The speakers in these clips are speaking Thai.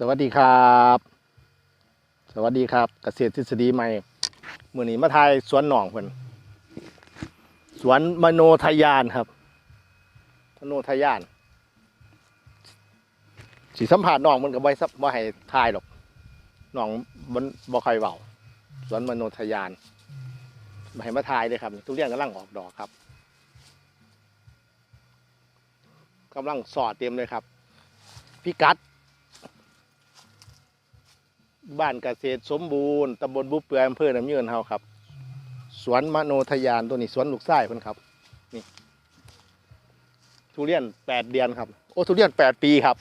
สวัสดีครับ สวัสดีครับเกษตรทฤษฎีใหม่มื่อนี้มาทายสวนหนองเพิ่นสวนมโนทยานครับ มโนทยานสีสัมผัสหนองมันก็บ่ให้บ่ให้ทายหรอกหนองมันบ่ค่อยเบาสวนมโนทยานบ่ให้มาทายเลยครับทุเรียนกำลังออกดอกครับกำลังสอดเต็มเลยครับ พิกัด บ้านเกษตรสมบูรณ์ตำบลบุเปื่ออำเภอน้ำยืนเฮาครับ สวนมโนทยานตัวนี้สวนลูกไส้เพิ่นครับนี่ทุเรียนแปดเดือนครับ โอ้ทุเรียนแปดปีครับ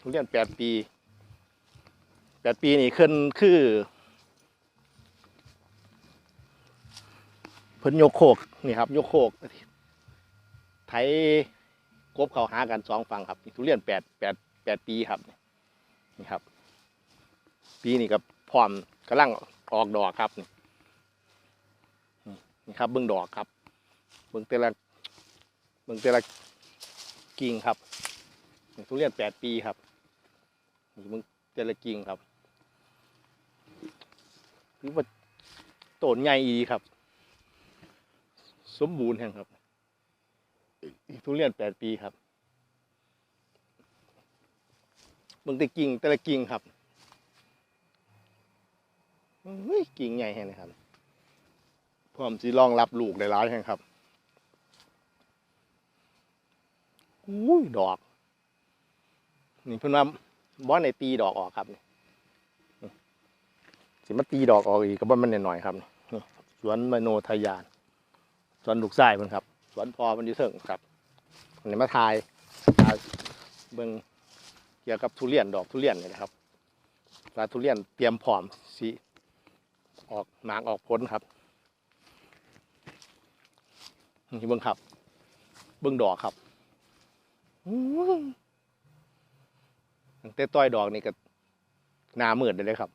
ทุเรียนแปดปีแปดปีนี่ขึ้นคือเพิ่นโยกโคกนี่ครับโยกโคกไถกบเขาหากันสองฝั่งครับทุเรียนแปดแปดแปดปีครับนี่ครับ ปีนี้ก็พร้อมกำลังออกดอกครับนี่นะครับเบื้องดอกครับเบื้องแต่ละเบื้องแต่ละกิ่งครับทุเรียนแปดปีครับมีเบื้องแต่ละกิ่งครับคือว่าต้นใหญ่อีครับ สมบูรณ์แห่งครับทุเรียนแปดปีครับเบื้องแต่กิ่งแต่ละกิ่งครับ เฮ้ยกิ่งใหญ่แห่งนี้ครับพร้อมสิรองรับลูกได้ายแห่งครับอุ้ยดอก นี่เพิ่นว่าบ่ในตีดอกออกครับนี่สิมาตีดอกออกอีกก็บ่มันหน่อยๆครับสวนมโนทยานสวนลูกไส้เพิ่นครับ สวนพอมันอยู่เถิงครับอันนี้มาทายทายเบิ่งเกี่ยวกับทุเรียนดอกทุเรียนนี่นะครับปลาทุเรียนเตรียมพร้อมสิ ออกหมากออกผลครับนี่เบิ้งครับ เบิ้งดอกครับตั้งแต่ต้อยดอกนี่ก็หนามืดเลยครับ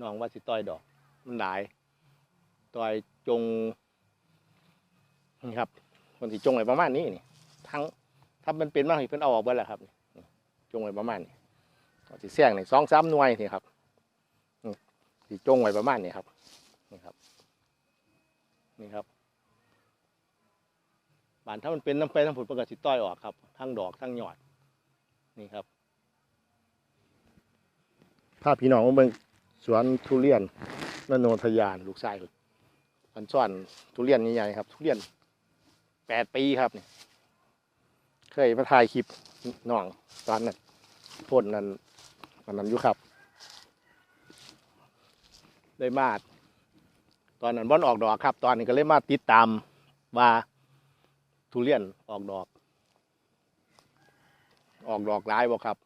น้องว่าสิต้อยดอก มันหลายต้อยจงนี่ครับคนที่จงไว้ประมาณนี้นี่ทั้งถ้ามันเป็นมากเพิ่นเอาออกไปแล้วครับจงไว้ประมาณนี้ก็สิแซงนี่สองสามหน่วยนี่ครับ สีจงไว้ประมาณนี้ครับ นี่ครับ นี่ครับบานถ้ามันเป็นน้ำไฟน้ำผุดประกาศสิต้อยออกครับ ทั้งดอกทั้งยอด นี่ครับถ้าพพี่น้องมาเบิ่งสวนทุเรียนนโนทยานลูกชายเพิ่นอันซ่อนทุเรียนใหญ่ๆครับ ทุเรียนแปดปีครับนี่เคยมาถ่ายคลิปน้องตอนนั้นพ่นนั้นอันนั้นอยู่ครับ ได้มาตอนนั้นบอนออกดอกครับ ตอนนี้ก็เลยมาติดตามว่าทุเรียนออกดอก ออกดอกร้ายบ่ครับ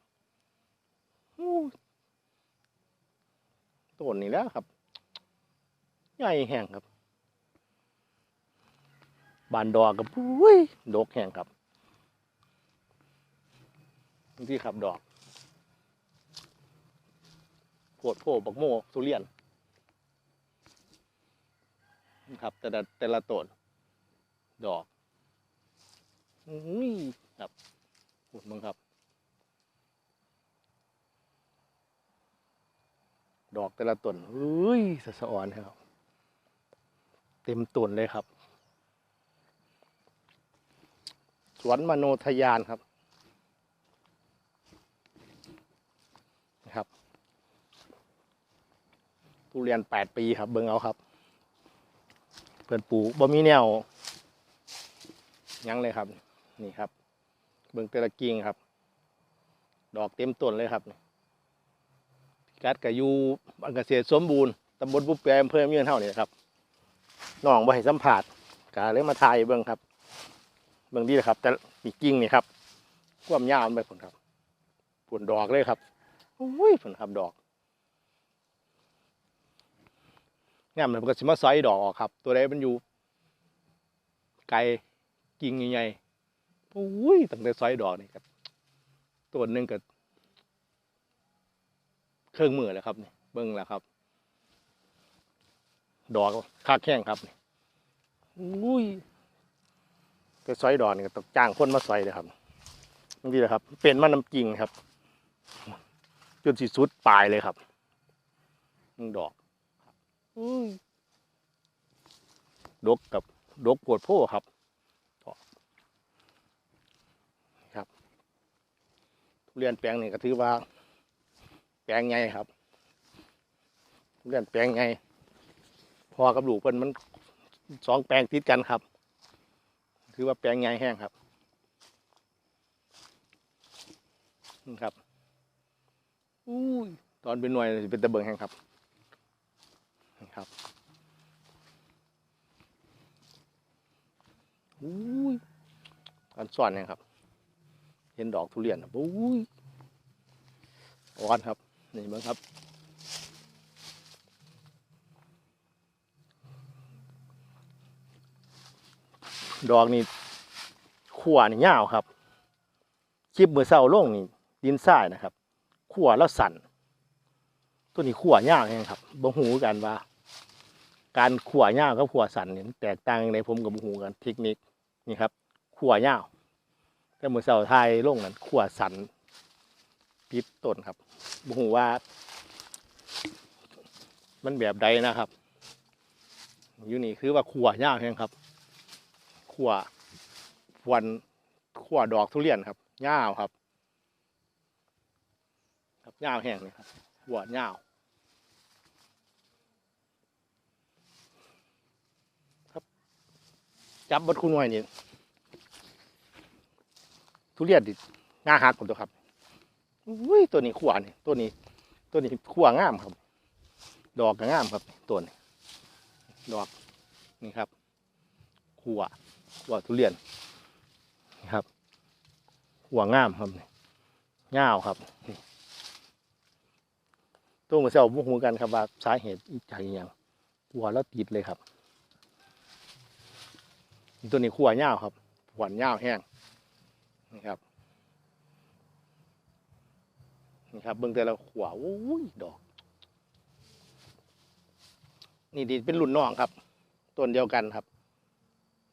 ต้นนี่แล้วครับ ใหญ่แห้งครับบานดอกกับอุ้ยดกแห้งครับนี่ครับดอกโพดโพบักโมทุเรียน ครับ แต่ละแต่ละต้นดอกอุ้ยครับพูดมึงครับ ดอกแต่ละต้นเฮ้ยสะสะอ่อนครับ เต็มต้นเลยครับ สวนมโนทยานครับนะครับทุเรียนแปดปีครับ เบิ่งเอาครับ เพื่อนปลูกบ่มีแนวยังเลยครับ นี่ครับ เบิ่งต่ละกิ่งครับ ดอกเต็มต้นเลยครับพิกัดกับยูบ้านเกษตรสมบูรณ์ตำบลบุปแปอำเภอเมืองเท่านี่ครับน้องบ่ให้สัมผัสกาเลยมาถ่ายเบิ่งครับ เบิ่งดีเลยครับ แต่ปีกิ่งนี่ครับความยาวมันไปผลครับผลดอกเลยครับอุ้ยผลครับดอก เนี่ยมันก็สิมาซอยดอกออกครับ ตัวใดมันอยู่ ไกลกิ่งใหญ่ๆโอ้ยตั้งแต่ซอยดอกนี่ครับตัวหนึ่งก็เครื่องมือแล้วครับนี่เบิ้งแล้วครับ ดอกคาแข้งครับนี่อุ้ยไปซอยดอกนี่ก็ต้องจ้างคนมาซอยเลยครับนี่แหละครับ เป็นมันน้ำกิ่งครับ จนสิสุดปลายเลยครับนึ่ดอก ดกกับดกปวดโพครับครับ ทุเรียนแปลงนี่ก็ถือว่า แปลงไงครับ ทุเรียนแปลงไงพอกับลูกเพิ่นมันสองแปลงติดกันครับ ถือว่าแปลงไงแห้งครับนี่ครับอุ้ยตอนเป็นหน่วยสิเป็นตะเบิงแห้งครับนี่ ครับอุ้ยการสอนแห้งครับ เห็นดอกทุเรียนครับอุ้ยอ่อนครับ นี่เบิ่งครับ ดอกนี่ขั่วนี่ยาวครับ คลิปมือเศร้าลงนี่ดินทรายนะครับขั่วแล้วสั่นตัวนี้ขั่วยาวเองครับบ่หูกันว่า การขั่วยาวกับขั่วสั่นนี่มันแตกต่างในผมกับบ่หูกันเทคนิคนี่ครับขั่วยาวแต่มือเศร้าไทยลงนั้นขั่วสันปิดต้นครับบ่หูว่า มันแบบใดนะครับ อยู่นี่คือว่าขั่วยาวเองครับขั่ววันขั่วดอกทุเรียนครับยาวครับครับยาวแห้งเลยครับขั่วยาว จับบดคุณหน่วยนี่ทุเรียนดิงาหักผมตัวครับอุ้ยตัวนี้ขั่วนี่ตัวนี้ ตัวนี้ขั่วงามครับ ดอกก็งามครับตัวนี้ดอกนี่ครับขั่วหัวทุเรียนนี่ครับหัวงามครับนี่งาวครับตัวมือเซลบุหูกันครับว่าสาเหตุจากอย่างหัวแล้วติดเลยครับ ตัวนี้ขัวงาวครับหัวงาวแห้งนี่ครับนี่ครับเบิ่งแต่ละขัวโอ้ยดอก นี่ดีเป็นรุ่นน้องครับต้นเดียวกันครับ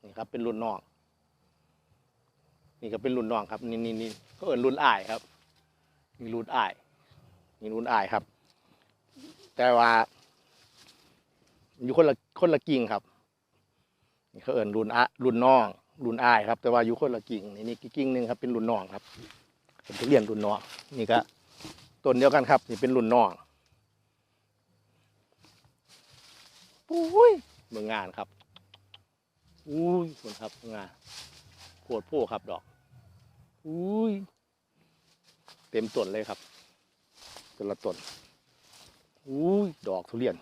นี่ครับ เป็นรุ่นน้องนี่ก็เป็นรุ่นน้องครับนี่นี่นี่ก็เอินรุ่นอ้ายครับนี่รุ่นอ้ายนี่รุ่นอ้ายครับ แต่ว่า อยู่คนละคนละกิ่งครับ นี่เขาเอินรุ่นอะรุ่นน้องรุ่นอายครับ แต่ว่าอยู่คนละกิ่งนี่นี่กิ่งหนึ่งครับเป็นรุ่นน้องครับเป็นทุเรียนรุ่นน้องนี่ก็ต้นเดียวกันครับ นี่เป็นรุ่นน้องโอ้ยเมืองงานครับอุ้ยคุณครับงาโคตรโพครับดอกอุ้ยเต็มต้นเลยครับแต่ละต้นอุ้ยดอกทุเรียน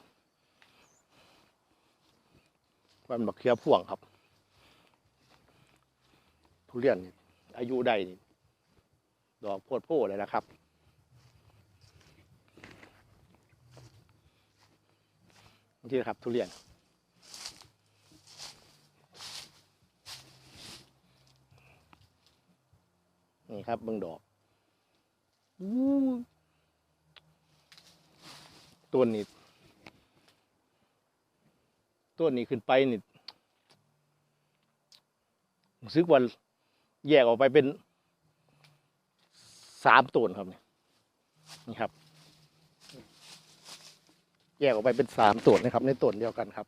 มันบักเคียพ่วงครับ ทุเรียนอายุได้นี่ดอกโพดโพเลยนะครับนี่ครับ ทุเรียนนี่ครับเบิ่งดอกอต้นนี้ ต้นนี้ขึ้นไปนี่รู้สึกว่าแยกออกไปเป็นสามต้นครับนี่นี่ครับ แยกออกไปเป็นสามต้นนะครับ ในต้นเดียวกันครับ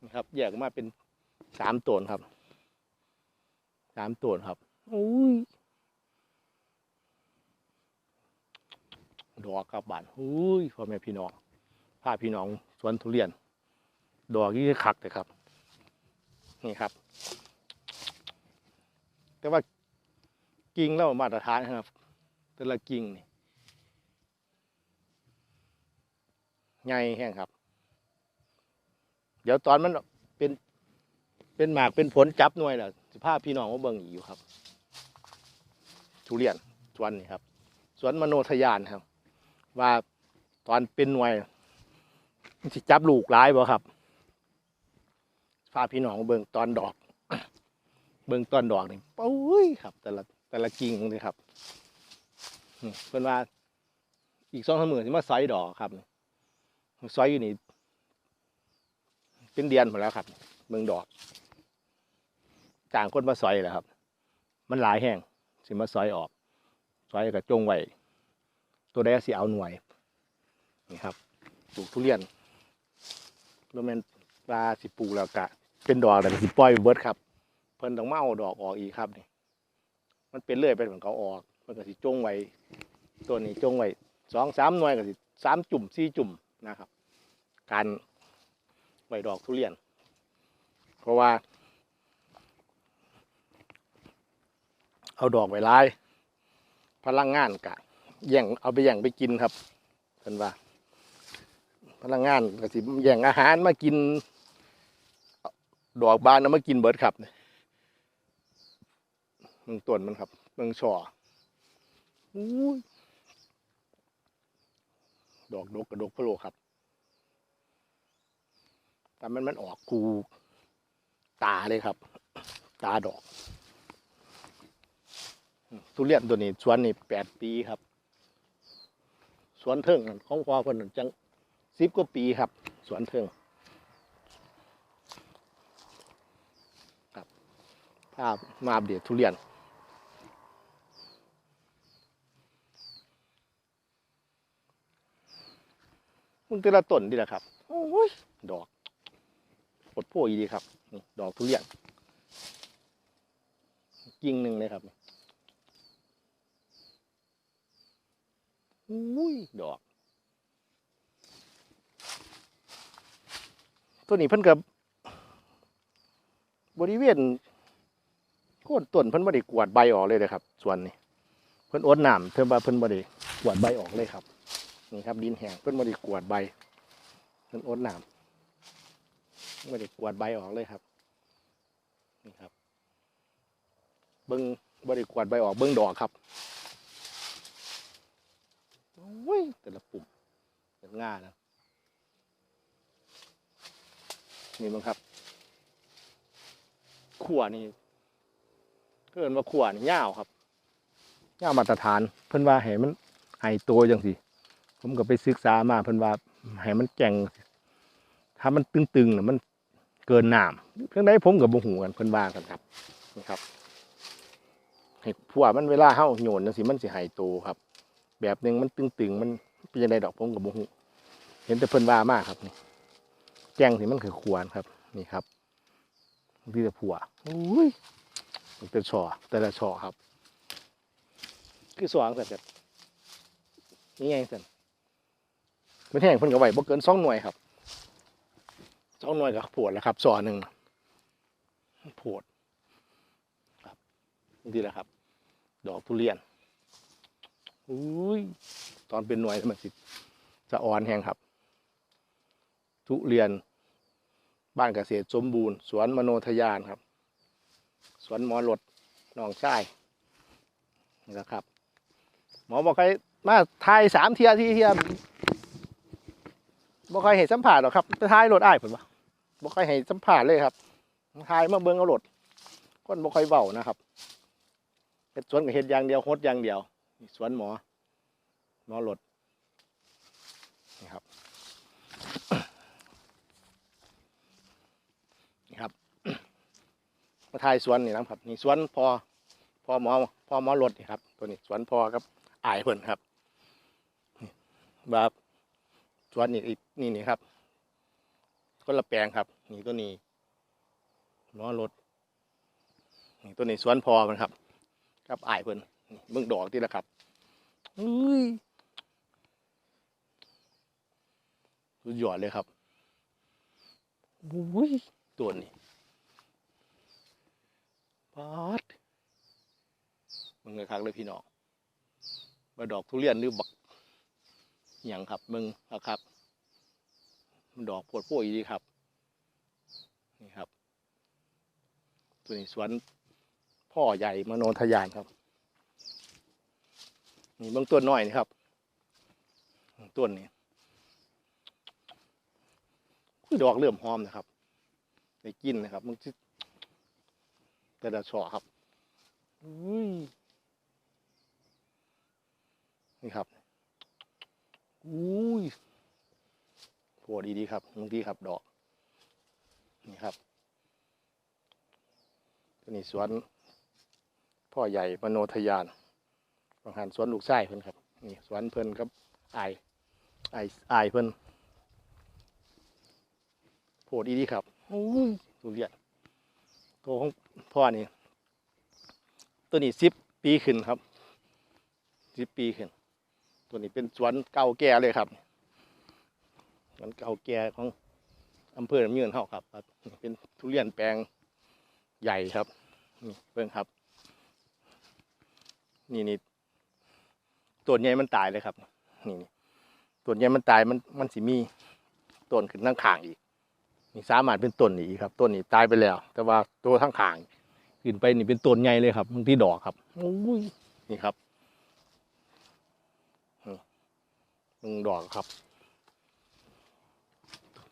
นี่ครับ แยกมาเป็นสามต้นครับสามตัวครับอุ้ยดอกกับบานอุ้ยพ่อแม่พี่น้อง พาพี่น้องสวนทุเรียน ดอกยี่คักเลยครับ นี่ครับ แต่ว่ากิ่งแล้วมาตรฐานครับ แต่ละกิ่งนี่ใหญ่แห้งครับ เดี๋ยวตอนมันเป็นเป็นหมากเป็นผลจับหน่วยแหละสิภาพพี่น้องว่าเบิ่งอยู่ครับ ทุเรียนสวนนี่ครับ สวนมโนทยานครับ ว่าตอนเป็นหน่วย สิจับลูกร้ายบ่ครับพาพี่น้องเบิ่งตอนดอก เบิ่งตอนดอกนี่ปุ้ยครับ แต่ละแต่ละกิ่งเลยครับเพิ่นว่า อีกสองสามหมื่นที่มาซอยดอกครับซอยอยู่นี่เป็นเดือนหมดแล้วครับ เบิ่งดอกจ้างคนมาซอยแหละครับ มันหลายแห้งสิมาซอยออกซอยกับจงไว้ตัวใดสิเอาหน่วยนี่ครับปลูกทุเรียน แล้วมันปลาสิปลูกแล้วกะ เป็นดอกแต่ก็สิปล่อยเบิดครับ เพิ่นต้องมาเอาดอกออกอีกครับนี่มันเป็นเลื่อยไปเหมือนเขาออกเพิ่นก็สิจงไว้ตัวนี้จงไว้สองสามหน่วยก็สิสามจุ่มสี่จุ่มนะครับ การไว้ดอกทุเรียน เพราะว่า เอาดอกไว้หลาย พลังงานกะแย่งเอาไปแย่งไปกินครับเพิ่นว่า พลังงานก็สิแย่งอาหารมากิน ดอกบานเอามากินเบิร์ดครับมึงต้นมันครับมึงช่ออุ้ยดอกดกกระดกพะโลครับแต่มันมันออกกูตาเลยครับ ตาดอก ทุเรียนตัวนี้สวนนี่แปดปีครับ สวนเทิงของพ่อเพิ่นนั่นจัง สิบกว่าปีครับ สวนเทิงครับภาพมาอัปเดตทุเรียนมึงแต่ละต้นดีแหละครับ โอ้ย ดอกปดโพอีดีครับ ดอกทุเรียนกิ่งหนึ่งเลยครับอุ้ย ดอก ตัวนี้เพิ่นกับบริเวณโค่นต้นเพิ่นบ่ได้กวาดใบออกเลยนะครับ ส่วนนี้เพิ่นอดน้ำเพิ่นว่าเพิ่นบ่ได้กวาดใบออกเลยครับนี่ครับ ดินแห้งเพิ่นบ่ได้กวาดใบ เพิ่นอดน้ำบ่ได้กวาดใบออกเลยครับนี่ครับ เบิ่งบ่ได้กวาดใบออกเบิ่งดอกครับโอ้ยแต่ละปุ่มเป็นง่านะ นี่มั้งครับขั่วนี่เกินว่าขั่วนี่ยาวครับยาวมาตรฐาน เพิ่นว่าให้มันให้โตจังสิผมก็ไปศึกษามาเพิ่นว่าให้มันแก่งถ้ามันตึงๆน่ะมันเกินน้ำเพียงใดผมกับบ่หูกันเพิ่นว่ากันครับนี่ครับให้ผัวมันเวลาเฮาโยนจังสิมันสิให้โตครับ แบบหนึ่งมันตึงๆมันเป็นยังไงดอกผมกับบุหูเห็นแต่เพิ่นว่ามากครับนี่ แจ้งที่มันคือควรครับ นี่ครับที่จะผัวอุ้ยมันเป็นช่อแต่ละช่อครับ คือสว่างแต่แบบนี่ไงสันมันแห้งเพิ่นกับไหวบ่เกินสองหน่วยครับสองหน่วยกับปวดแล้วครับช่อหนึ่งปวดครับนี่แหละครับ ดอกทุเรียนอุ้ยตอนเป็นหน่วยมันสิจะอ่อนแห้งครับ ทุเรียน บ้านเกษตรสมบูรณ์ สวนมโนทยานครับ สวนหมอหลดหนองชายนะครับ หมอบอกใครมาทายสามเทียที่เทียบอกใครเห็นสัมผัสหรอครับทายรถอ้ายผมว่าบอกใครเห็นสัมผัสเลยครับทายมาเบิ้งเอารถคนบอกใครเบานะครับเห็ดสวนกับเห็ดอย่างเดียวโคดอย่างเดียว สวนหมอหมอหลดนี่ครับ นี่ครับ มาทายสวนนี่นะครับ นี่สวนพอพอหมอพอหมอหลดนี่ครับ ตัวนี้สวนพอครับอายเพิ่นครับแบบสวนนี่นี่นี่ครับคนละแปลงครับ นี่ตัวนี้หมอหลดนี่ตัวนี้สวนพอมันครับ ครับอายเพิ่นเบิ่งดอกที่ละครับอุ้ยสุดยอดเลยครับอุ้ยตัวนี้ ปาดมึงเลยครับเลยพี่น้องมาดอกทุเรียนหรือบักอย่างครับมึงนะครับมันดอกโพดโพอีดีครับ นี่ครับ ตัวนี้สวนพ่อใหญ่มโนทยานครับ นี่เบื้องต้นน้อยนี่ครับต้นนี้ดอกเริ่มหอมนะครับได้กินนะครับมันจะ แต่ละช่อครับอุ้ยนี่ครับอุ้ยโผล่ดีๆครับบางทีครับดอก นี่ครับตัวนี้สวนพ่อใหญ่มโนทยานมของหันสวนลูกไส้เพิ่นครับ นี่สวนเพิ่นครับอายอายอายเพิ่นโพดอีดีครับโอ้ยทุเรียนตัวของ พ่อนี่ตัวนี้สิบปีขึ้นครับสิบปีขึ้น ตัวนี้เป็นสวนเก่าแก่เลยครับสวนเก่าแก่ของอำเภอลำยืนเฮาครับครับ เป็นทุเรียนแปลงใหญ่ครับนี่เพิ่งครับ นี่นี่ต้นใหญ่มันตายเลยครับ นี่นี่ต้นใหญ่มันตายมันมันสิมีต้นขึ้นทั้งข้างอีก นี่สามารถเป็นต้นนี้อีกครับต้นนี้ตายไปแล้ว แต่ว่าตัวทั้งข้างขึ้นไปนี่เป็นต้นใหญ่เลยครับบางที่ดอกครับโอ้ยนี่ครับนี่มึงดอกครับ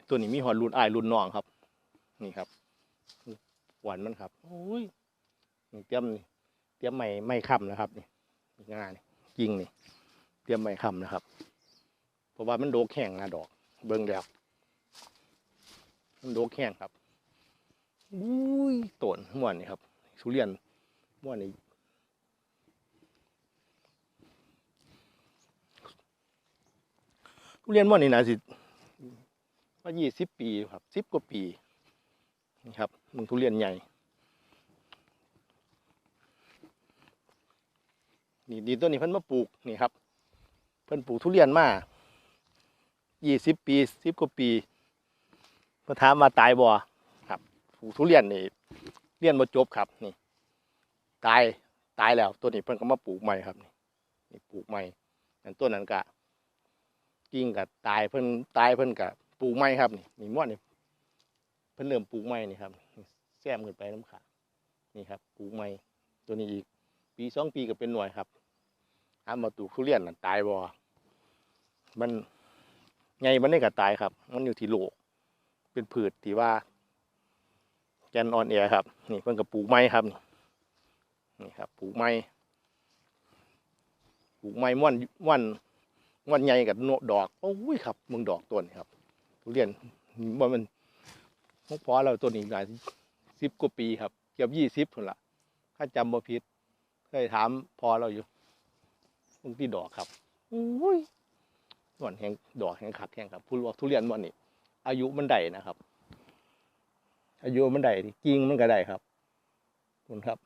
ตัวนี้มีหอดรุ่นอายรุ่นน้องครับ นี่ครับหวานมันครับโอ้ยนี่เตรียมนี่เตรียมไม่ไม่ค้ำนะครับ นี่ง่ายนี่กิ่งนี่ เตรียมไม่ค้ำนะครับ เพราะว่ามันโดกแข็งนะดอก เบิ่งแล้ว มันโดกแข็งครับอุ้ยต้นม่วนนี่ครับทุเรียนม่วนนี่ทุเรียนม่วนนี่นะสิว่ายี่สิบปีครับสิบกว่าปีนี่ครับมึงทุเรียนใหญ่นี่ดีต้นนี้เพิ่นมาปลูกนี่ครับ เพิ่นปลูกทุเรียนมายี่สิบปีสิบกว่าปี มาถามมาตายบ่ครับปลูกทุเรียนนี่เรียนมาจบครับนี่ ตายตายแล้วต้นนี้เพิ่นก็มาปลูกใหม่ครับนี่นี่ปลูกใหม่อันต้นนั้นก็กิ่งก็ตายเพิ่นตายเพิ่นก็ปลูกใหม่ครับ นี่นี่ม่วนนี่เพิ่นเริ่มปลูกใหม่นี่ครับแซมขึ้นไปน้ำขานี่ครับปลูกใหม่ตัวนี้อีก ปีสองปีก็เป็นหน่วยครับหามาตูกทุเรียนน่ะตายบ่มันไงมันได้ก็ตายครับ มันอยู่ที่โลก เป็นพืชที่ว่า แกนออนแอร์ครับ นี่เพิ่นกับปลูกไม้ครับ นี่นี่ครับปลูกไม้ปลูกไม้ม่วนม่วนม่วนใหญ่กับดอกโอ้ยครับมึงดอกต้นนี่ครับทุเรียนว่ามันพกพอเราต้นนี้หลายสิบกว่าปีครับเกือบยี่สิบคนละถ้าจำบ่ผิดเคยถามพอเราอยู่มึงที่ดอกครับอุ้ยหวานแห้งดอกแห้งขักแห้งครับพูดว่าทุเรียนมันนี่ อายุมันได้นะครับ อายุมันได้ที่กิ่งมันก็ได้ครับคุณครับ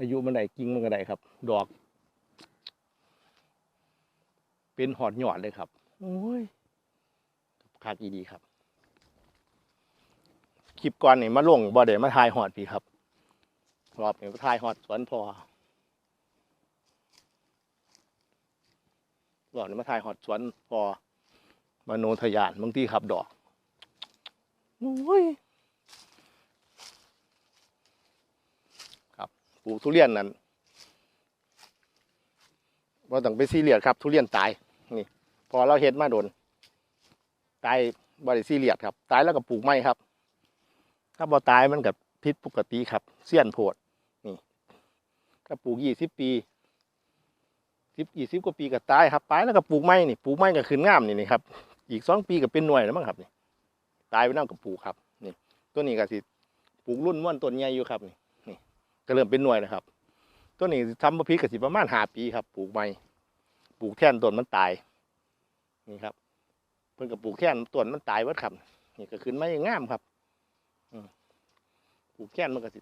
อายุมันได้กิ่งมันก็ได้ครับ ดอก เป็นหอดหยอดเลยครับโอ้ยคักอีดีครับคลิปก่อนนี่มาลงบ่ได้มาทายหอดพี่ครับรอบนี้ทายฮอดสวนพอรอบนี้มาทายฮอดสวนพอ มาโนทยานบางที่ขับดอกโอ้ยครับปลูกทุเรียนนั้นว่าต้องไปซีเรียสครับ ทุเรียนตายนี่ พอเราเห็ดมาโดนตายบริซีเรียสครับ ตายแล้วก็ปลูกไม่ครับ ถ้าบ่ตายมันกับพิษปกติครับ เสี้ยนโพดถ้าปลูกยี่สิบปีสิบยี่สิบกว่าปีก็ตายครับตายแล้วก็ปลูกไม้นี่ปลูกไม้ก็ขึ้นงามนี่นี่ครับ อีกสองปีก็เป็นหน่วยแล้วมั้งครับนี่ตายไปนั่งกับปลูกครับนี่ตัวนี้ก็สิปลูกรุ่นม่วนต้นใหญ่อยู่ครับนี่นี่ก็เริ่มเป็นหน่วยแล้วครับ ตัวนี้ทำมาพีก็สิประมาณหาปีครับ ปลูกไม้ปลูกแท่นต้นมันตายนี่ครับ เพิ่นก็ปลูกแท่นต้นมันตายวัดครับนี่ก็ขึ้นไม้งามครับปลูกแท่นมันก็สิ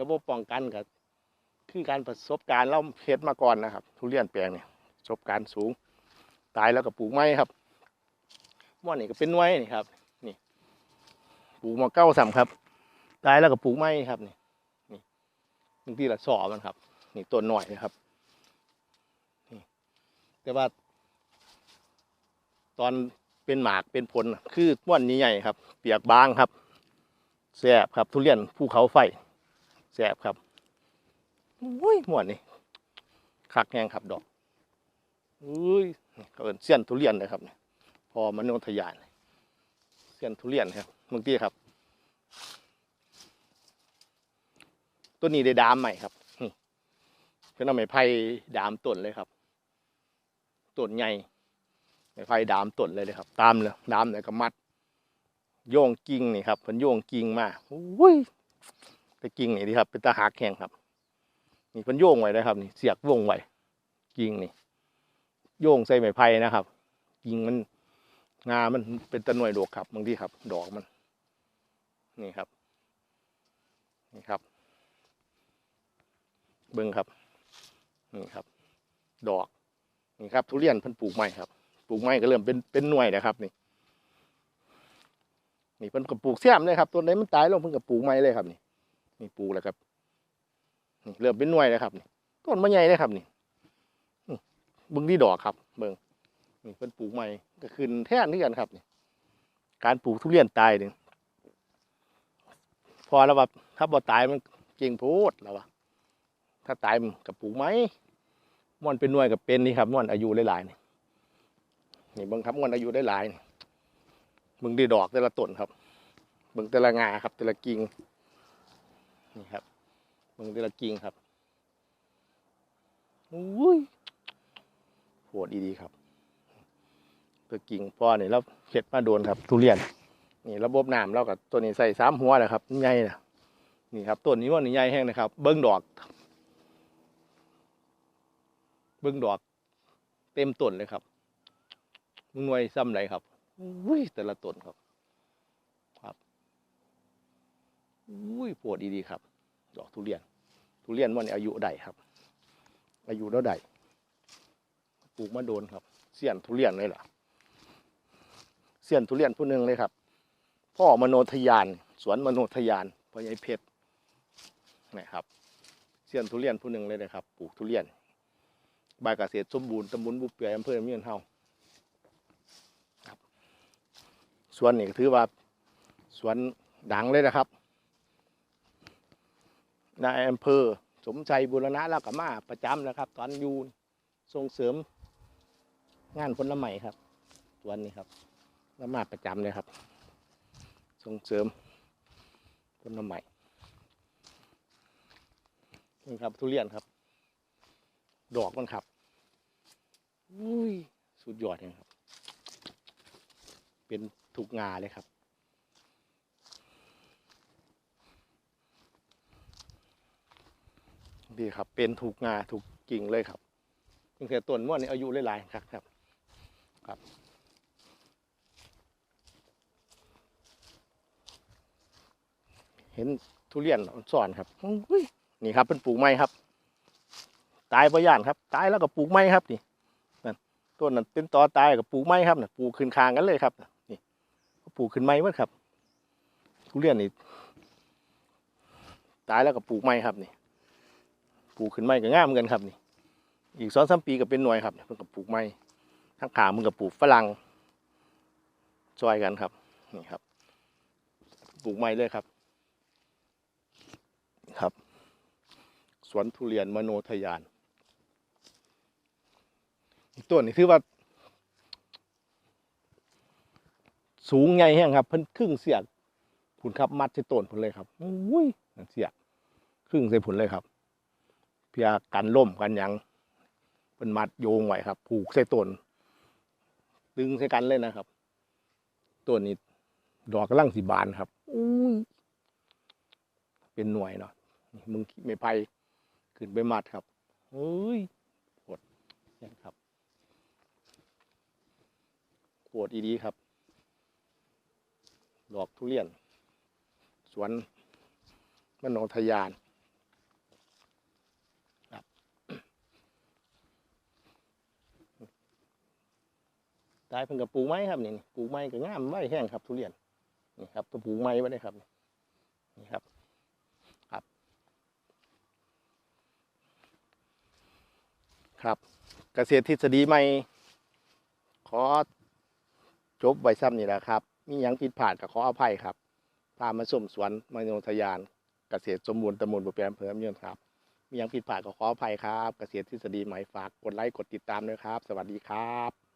ระบบป้องกันกับคือการประสบการณ์เราเพชรมาก่อนนะครับ ทุเรียนแปลงเนี่ยประสบการณ์สูง ตายแล้วก็ปลูกไม้ครับ ม่อนนี่ก็เป็นไว้นี่ครับ นี่ปลูกมาเก้าสามครับตายแล้วก็ปลูกไม้ครับนี่นี่บางทีละสอมันครับ นี่ต้นหน่อยนะครับนี่แต่ว่า ตอนเป็นหมากเป็นผลคือม่อนนี้ใหญ่ครับ เปียกบางครับแสบครับ ทุเรียนภูเขาไฟแสบครับอุ้ยหมวนนี่คักแห้งครับดอกอุ้ยเขาเป็นเสี้ยนทุเรียนเลยครับเนี่ย พอมันโนทยานเสียนทุเรียนครับบางทีครับ ตัวนี้ได้ดามใหม่ครับนี่เป็นเอาไม้ไผ่ดามต้นเลยครับต้นใหญ่ไม้ไผ่ดามต้นเลยเลยครับ ตามเลยดามเลยก็มัด โยงกิ่งนี่ครับเพิ่นโยงกิ่งมาอุ้ยไปกิ่งนี่ดีครับ เป็นตาหักแข็งครับ นี่เพิ่นโยงไว้นะครับ นี่เสียกวงไว้กิ่งนี่ โยงใส่ไม้ไผ่นะครับกิ่งมัน งา มันเป็นตะหน่วยดอกครับบางทีครับ ดอกมัน นี่ครับ นี่ครับ เบิ้งครับ นี่ครับ ดอก นี่ครับ ทุเรียนเพิ่นปลูกใหม่ครับ ปลูกใหม่ก็เริ่มเป็นเป็นหน่วยนะครับ นี่ นี่เพิ่นก็ปลูกแซมเลยครับ ต้นไหนมันตายลงเพิ่นก็ปลูกใหม่เลยครับ นี่ นี่ปลูกแล้วครับ นี่เริ่มเป็นหน่วยแล้วครับนี่ ต้นมะใหญ่เลยครับ นี่นี่เบิ้งที่ดอกครับ เบิ้ง นี่เพิ่นปลูกใหม่ก็ขึ้นแท่นนี่กันครับนี่การปลูกทุเรียนตายนี่พอแล้วว่าถ้าบ่ตายมันเก่งโพดแล้วว่าถ้าตายมันกับปลูกไหมม่อนเป็นน่วยกับเป็นนี่ครับม่อนอายุหลายๆนี่นี่เบิ่งครับม่อนอายุได้หลายนี่เบิ่งไดีดอกแต่ละต้นครับเบิ่งแต่ละงาครับ แต่ละกิ่งนี่ครับเบิ่งแต่ละกิ่งครับอุ้ยโหดดีๆครับ ตัวกิ่งพอนี่แล้วเห็ดมาโดนครับทุเรียน นี่ระบบน้ำเรากับตัวนี้ใส่สามหัวนะครับใหญ่นะนี่ครับต้นนี้ว่านี่ใหญ่แห้งนะครับ เบิ้งดอก เบิ้งดอก เต็มต้นเลยครับมึงหน่วยซ้ำไรครับอุ้ยแต่ละต้นครับ ครับอุ้ยปวดดีๆครับ ดอกทุเรียน ทุเรียนวันนี้อายุใดครับ อายุแล้วใดปลูกมาโดนครับ เสียนทุเรียนเลยล่ะ เสียนทุเรียนผู้หนึ่งเลยครับ พ่อมโนทยาน สวนมโนทยานพ่อใหญ่เพชรนะครับเสียนทุเรียนผู้หนึ่งเลยนะครับปลูกทุเรียนบายเกษตรสมบูรณ์ตำบลบุเปียอำเภอเมียนเฮาครับสวนนี่ถือว่าสวนดังเลยนะครับนายอำเภอสมชัยบุรณะแล้วก็มาประจำนะครับ ตอนอยูส่งเสริมงานผลไม้ครับสวนนี้ครับ แล้วมาประจำเลยครับ ส่งเสริมผลไม้นี่ครับทุเรียนครับ ดอกมันครับอุ้ยสุดยอดเลยครับ เป็นทุกงาเลยครับดีครับ เป็นถูกงาถูกกิ่งเลยครับตั้งแต่ต้นม่วนนี่อายุหลายๆครับครับ ครับ เห็นทุเรียนสอนครับนี่ครับเป็นปลูกไม้ครับ ตายประยานครับ ตายแล้วก็ปลูกไม้ครับนี่นั่นต้นนั้นเป็นตอตายกับปลูกไม้ครับน่ะปลูกขึ้นคางกันเลยครับนี่ปลูกขึ้นไม้หมดครับทุเรียนนี่ตายแล้วก็ปลูกไม้ครับนี่ปลูกขึ้นไม้ก็งามเหมือนกันครับนี่ อีกสองสามปีก็เป็นหน่วยครับเพิ่งกับปลูกไม้ทั้งขามึงกับปลูกฝรั่งซอยกันครับนี่ครับปลูกไม้เลยครับ ครับ สวนทุเรียนมโนทยาน อีกต้นนี่คือว่า สูงใหญ่แห้งครับ เพิ่นครึ่งเสียกผุนครับมัดใส่ต้นผลเลยครับอุ้ยเสียกครึ่งใส่ผลเลยครับ เพื่อกันล่มกันยังเป็นมัดโยงไว้ครับ ผูกใส่ต้นดึงใส่กันเลยนะครับต้นนี้ดอกกำลังสีบานครับอุ้ยเป็นหน่วยเนาะ มึงไม่ไผ่ขึ้นไปมัดครับเฮ้ยปวดเนี่ครับปวดอีดีครับ ดอกทุเรียน สวนมโนทยานครับตายเพิ่งกับปูไม้ครับนี่ปูไม้ก็งามไว้แห้งครับ ทุเรียนนี่ครับตัวปูไม้ไว้ได้ครับนี่ครับ ครับ เกษตรทฤษฎีใหม่ขอจบไว้ซ้ำนี่แหละครับ มีอยังผิดพลาดก็ขออภัยครับ พามาส้มสวนมโนทยาน เกษตรสมบูรณ์ตำบลบุแปมเพิ่มเยือนครับ มีอยังผิดพลาดก็ขออภัยครับ เกษตรทฤษฎีใหม่ฝากกดไลค์กดติดตามด้วยครับ สวัสดีครับ